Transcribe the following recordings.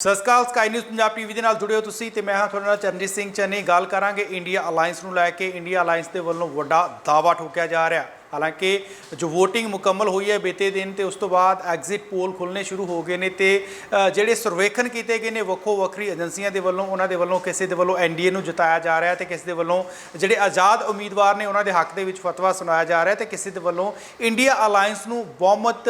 ਸਤਿ ਸ਼੍ਰੀ ਅਕਾਲ, ਸਕਾਈ ਨਿਊਜ਼ ਪੰਜਾਬ ਟੀਵੀ ਦੇ ਨਾਲ ਜੁੜਿਓ ਤੁਸੀਂ ਤੇ ਮੈਂ ਹਾਂ ਤੁਹਾਡੇ ਨਾਲ ਚਰਨਜੀਤ ਸਿੰਘ ਚੰਨੀ। ਗੱਲ ਕਰਾਂਗੇ ਇੰਡੀਆ ਅਲਾਈਅੰਸ ਨੂੰ ਲੈ ਕੇ। ਇੰਡੀਆ ਅਲਾਈਅੰਸ ਦੇ ਵੱਲੋਂ ਵੱਡਾ ਦਾਅਵਾ ਠੋਕਿਆ ਜਾ ਰਿਹਾ। ਹਾਲਾਂਕਿ ਜੋ VOTING ਮੁਕੰਮਲ ਹੋਈ ਹੈ ਬੀਤੇ ਦਿਨ ਤੇ ਉਸ ਤੋਂ ਬਾਅਦ ਐਗਜ਼ਿਟ ਪੋਲ ਖੁੱਲਨੇ ਸ਼ੁਰੂ ਹੋ ਗਏ ਨੇ ਤੇ ਜਿਹੜੇ ਸਰਵੇਖਣ ਕੀਤੇ ਗਏ ਨੇ ਵੱਖੋ ਵੱਖਰੀ ਏਜੰਸੀਆਂ ਦੇ ਵੱਲੋਂ, ਉਹਨਾਂ ਦੇ ਵੱਲੋਂ ਕਿਸੇ ਦੇ ਵੱਲੋਂ ਐਨਡੀਏ ਨੂੰ ਜਿਤਾਇਆ ਜਾ ਰਿਹਾ ਤੇ ਕਿਸੇ ਦੇ ਵੱਲੋਂ ਜਿਹੜੇ ਆਜ਼ਾਦ ਉਮੀਦਵਾਰ ਨੇ ਉਹਨਾਂ ਦੇ ਹੱਕ ਦੇ ਵਿੱਚ ਫਤਵਾ ਸੁਣਾਇਆ ਜਾ ਰਿਹਾ ਤੇ ਕਿਸੇ ਦੇ ਵੱਲੋਂ ਇੰਡੀਆ ਅਲਾਈਅੰਸ ਨੂੰ ਬਹੁਮਤ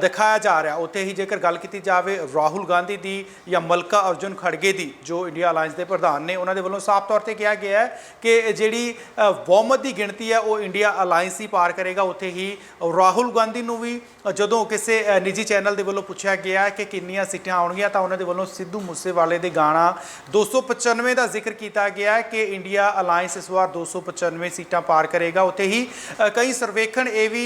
ਦਿਖਾਇਆ ਜਾ ਰਿਹਾ। ਉੱਥੇ ਹੀ ਜੇਕਰ ਗੱਲ ਕੀਤੀ ਜਾਵੇ ਰਾਹੁਲ ਗਾਂਧੀ ਦੀ ਜਾਂ ਮਲਕਾ ਅਰਜੁਨ ਖੜਗੇ ਦੀ, ਜੋ ਇੰਡੀਆ ਅਲਾਈਅੰਸ ਦੇ ਪ੍ਰਧਾਨ ਨੇ, ਉਹਨਾਂ ਦੇ ਵੱਲੋਂ ਸਾਫ਼ ਤੌਰ ਤੇ ਕਿਹਾ ਗਿਆ ਹੈ ਕਿ ਜਿਹੜੀ ਬਹੁਮਤ ਦੀ ਗਿਣਤੀ ਹੈ ਉਹ ਇੰਡੀਆ ਅਲਾਈਅੰਸ ਹੀ ਪਾ ਪਾਰ ਕਰੇਗਾ। ਉੱਥੇ ਹੀ ਰਾਹੁਲ ਗਾਂਧੀ ਨੂੰ ਵੀ ਜਦੋਂ ਕਿਸੇ ਨਿੱਜੀ ਚੈਨਲ ਦੇ ਵੱਲੋਂ ਪੁੱਛਿਆ ਗਿਆ ਕਿ ਕਿੰਨੀਆਂ ਸੀਟਾਂ ਆਉਣਗੀਆਂ, ਤਾਂ ਉਹਨਾਂ ਦੇ ਵੱਲੋਂ ਸਿੱਧੂ ਮੂਸੇਵਾਲੇ ਦੇ ਗਾਣਾ 295 ਦਾ ਜ਼ਿਕਰ ਕੀਤਾ ਗਿਆ ਕਿ ਇੰਡੀਆ ਅਲਾਈਅੰਸ ਇਸ ਵਾਰ 295 ਸੀਟਾਂ ਪਾਰ ਕਰੇਗਾ। ਉੱਥੇ ਹੀ ਕਈ ਸਰਵੇਖਣ ਇਹ ਵੀ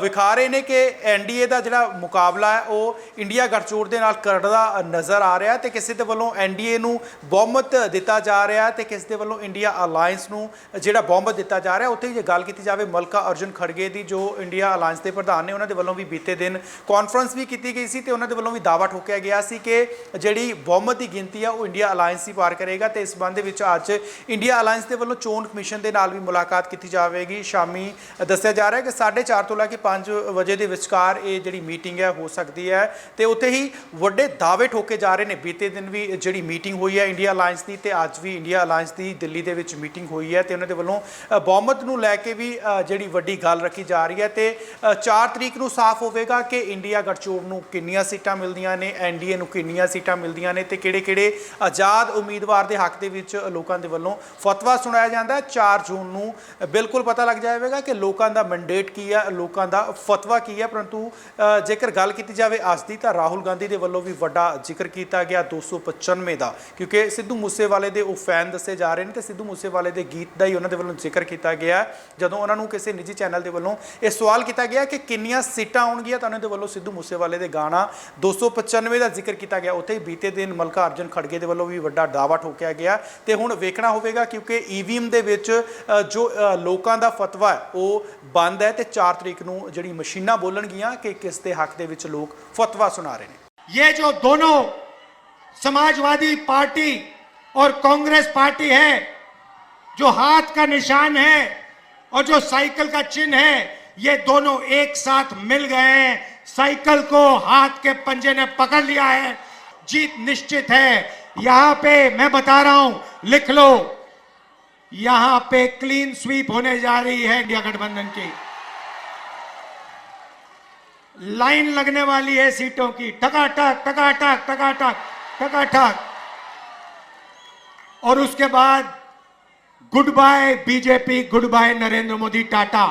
ਵਿਖਾ ਰਹੇ ਨੇ ਕਿ ਐਨਡੀਏ ਦਾ ਜਿਹੜਾ ਮੁਕਾਬਲਾ ਹੈ, ਉਹ ਇੰਡੀਆ ਗੱਠਜੋੜ ਦੇ ਨਾਲ ਕਰਦਾ ਨਜ਼ਰ ਆ ਰਿਹਾ ਤੇ ਕਿਸੇ ਦੇ ਵੱਲੋਂ ਐਨਡੀਏ ਨੂੰ ਬਹੁਮਤ ਦਿੱਤਾ ਜਾ ਰਿਹਾ ਤੇ ਕਿਸੇ ਦੇ ਵੱਲੋਂ ਇੰਡੀਆ ਅਲਾਈਅੰਸ ਨੂੰ ਜਿਹੜਾ ਬਹੁਮਤ ਦਿੱਤਾ ਜਾ ਰਿਹਾ ਉੱਥੇ ਜੇ ਗੱਲ ਕੀਤੀ ਜਾਵੇ, ਮਲਕਾ ਅਰਜੁਨ ਖੜਗੇ ਦੀ ਜੋ ਇੰਡੀਆ ਅਲਾਈਅੰਸ ਦੇ ਪ੍ਰਧਾਨ ਨੇ ਉਹਨਾਂ ਦੇ ਵੱਲੋਂ ਵੀ ਬੀਤੇ ਦਿਨ ਕਾਨਫਰੰਸ ਵੀ ਕੀਤੀ ਗਈ ਸੀ ਤੇ ਉਹਨਾਂ ਦੇ ਵੱਲੋਂ ਵੀ ਦਾਅਵਾ ਠੋਕਿਆ ਗਿਆ ਸੀ ਕਿ ਜਿਹੜੀ ਬਹੁਮਤ ਦੀ ਗਿਣਤੀ ਆ, ਉਹ ਇੰਡੀਆ ਅਲਾਈਅੰਸ ਹੀ ਪਾਰ ਕਰੇਗਾ ਤੇ ਇਸ ਸੰਬੰਧ ਵਿੱਚ ਅੱਜ ਇੰਡੀਆ ਅਲਾਈਅੰਸ ਦੇ ਵੱਲੋਂ ਚੋਣ ਕਮਿਸ਼ਨ ਦੇ ਨਾਲ ਵੀ ਮੁਲਾਕਾਤ ਕੀਤੀ ਜਾਵੇਗੀ। ਸ਼ਾਮੀ ਦੱਸਿਆ ਜਾ ਰਿਹਾ ਹੈ ਕਿ 4:30 ਤੋਂ ਲੈ ਕੇ 5 ਵਜੇ ਦੇ ਵਿਚਕਾਰ ਇਹ ਜਿਹੜੀ ਮੀਟਿੰਗ ਹੈ, ਹੋ ਸਕਦੀ ਹੈ ਤੇ ਉੱਥੇ ਹੀ ਵੱਡੇ ਦਾਅਵੇ ਠੋਕੇ ਜਾ ਰਹੇ ਨੇ। ਬੀਤੇ ਦਿਨ ਵੀ ਜਿਹੜੀ ਮੀਟਿੰਗ ਹੋਈ ਹੈ ਇੰਡੀਆ ਅਲਾਈਅੰਸ ਦੀ ਤੇ ਅੱਜ ਵੀ ਇੰਡੀਆ ਅਲਾਈਅੰਸ ਦੀ ਦਿੱਲੀ ਦੇ ਵਿੱਚ ਮੀਟਿੰਗ ਹੋਈ ਹੈ ਤੇ ਉਹਨਾਂ ਦੇ ਵੱਲੋਂ ਬਹੁਮਤ ਨੂੰ ਲੈ ਕੇ ਵੀ ਜਿਹੜੀ ਵੱਡੀ ਗੱਲ ਰੱਖੀ ਜਾ ਰਹੀ ਹੈ ਤੇ 4 ਤਰੀਕ ਨੂੰ ਸਾਫ਼ ਹੋਵੇਗਾ ਕਿ ਇੰਡੀਆ ਗੱਠਜੋੜ ਨੂੰ ਕਿੰਨੀਆਂ ਸੀਟਾਂ ਮਿਲਦੀਆਂ ਨੇ, ਐਨਡੀਏ ਨੂੰ ਕਿੰਨੀਆਂ ਸੀਟਾਂ ਮਿਲਦੀਆਂ ਨੇ ਤੇ ਕਿਹੜੇ-ਕਿਹੜੇ ਆਜ਼ਾਦ ਉਮੀਦਵਾਰ ਦੇ ਹੱਕ ਦੇ ਵਿੱਚ ਲੋਕਾਂ ਦੇ ਵੱਲੋਂ ਫਤਵਾ ਸੁਣਾਇਆ ਜਾਂਦਾ ਹੈ। 4 ਜੂਨ ਨੂੰ ਬਿਲਕੁਲ ਪਤਾ ਲੱਗ ਜਾਵੇਗਾ ਕਿ ਲੋਕਾਂ ਦਾ ਮੈਂਡੇਟ ਕੀ ਹੈ, ਲੋਕਾਂ ਦਾ ਫਤਵਾ ਕੀ ਹੈ, ਪਰੰਤੂ ਜੇਕਰ ਗੱਲ ਕੀਤੀ ਜਾਵੇ ਅੱਜ ਦੀ ਤਾਂ ਰਾਹੁਲ ਗਾਂਧੀ ਦੇ ਵੱਲੋਂ ਵੀ ਵੱਡਾ ਜ਼ਿਕਰ ਕੀਤਾ ਗਿਆ 295 ਦਾ, ਕਿਉਂਕਿ ਸਿੱਧੂ ਮੂਸੇਵਾਲੇ ਦੇ ਉਹ ਫੈਨ ਦੱਸੇ ਜਾ ਰਹੇ ਨੇ ਤੇ ਸਿੱਧੂ ਮੂਸੇਵਾਲੇ ਦੇ ਗੀਤ ਦਾ ਹੀ ਉਹਨਾਂ ਦੇ ਵੱਲੋਂ ਜ਼ਿਕਰ ਕੀਤਾ ਗਿਆ ਜਦੋਂ ਉਹਨਾਂ ਨੂੰ ਕਿਸੇ ਨਿੱਜੀ ਚੈਨਲ ਦੇ ਵੱਲੋਂ ਇਹ ਸਵਾਲ ਕੀਤਾ ਗਿਆ ਕਿ ਕਿੰਨੀਆਂ ਸੀਟਾਂ ਆਉਣਗੀਆਂ ਤਾਂ ਉਹਨਾਂ ਦੇ ਵੱਲੋਂ ਸਿੱਧੂ ਮੂਸੇਵਾਲੇ ਦੇ ਗਾਣਾ 295 ਦਾ ਜ਼ਿਕਰ ਕੀਤਾ ਗਿਆ ਉੱਥੇ ਹੀ ਬੀਤੇ ਦਿਨ ਮਲਕਾ ਅਰਜਨ ਖੜਗੇ ਦੇ ਵੱਲੋਂ ਵੀ ਵੱਡਾ ਦਾਅਵਾ ਠੋਕਿਆ ਗਿਆ ਤੇ ਹੁਣ ਵੇਖਣਾ ਹੋਵੇਗਾ ਕਿਉਂਕਿ ਈਵੀਐਮ ਦੇ ਵਿੱਚ ਅ, ਜੋ ਅ, ਲੋਕਾਂ ਦਾ ਫਤਵਾ ਹੈ ਉਹ ਬੰਦ ਹੈ ਤੇ 4 ਤਰੀਕ ਨੂੰ ਜਿਹੜੀ ਮਸ਼ੀਨਾਂ ਬੋਲਣਗੀਆਂ ਕਿ ਕਿਸ ਦੇ ਹੱਕ ਦੇ ਵਿੱਚ ਲੋਕ ਫਤਵਾ ਸੁਣਾ ਰਹੇ ਨੇ ये जो दोनों समाजवादी पार्टी और कांग्रेस पार्टी है जो हाथ का निशान है और जो साइकिल का चिन्ह है, ये दोनों एक साथ मिल गए हैं। साइकिल को हाथ के पंजे ने पकड़ लिया है। जीत निश्चित है। यहाँ पे मैं बता रहा हूँ, लिख लो। यहाँ पे क्लीन स्वीप होने जा रही है इंडिया गठबंधन की। लाइन लगने वाली है सीटों की। टकाटक टकाटक टकाटक टकाटक। और उसके बाद good bye BJP good bye Narendra Modi tata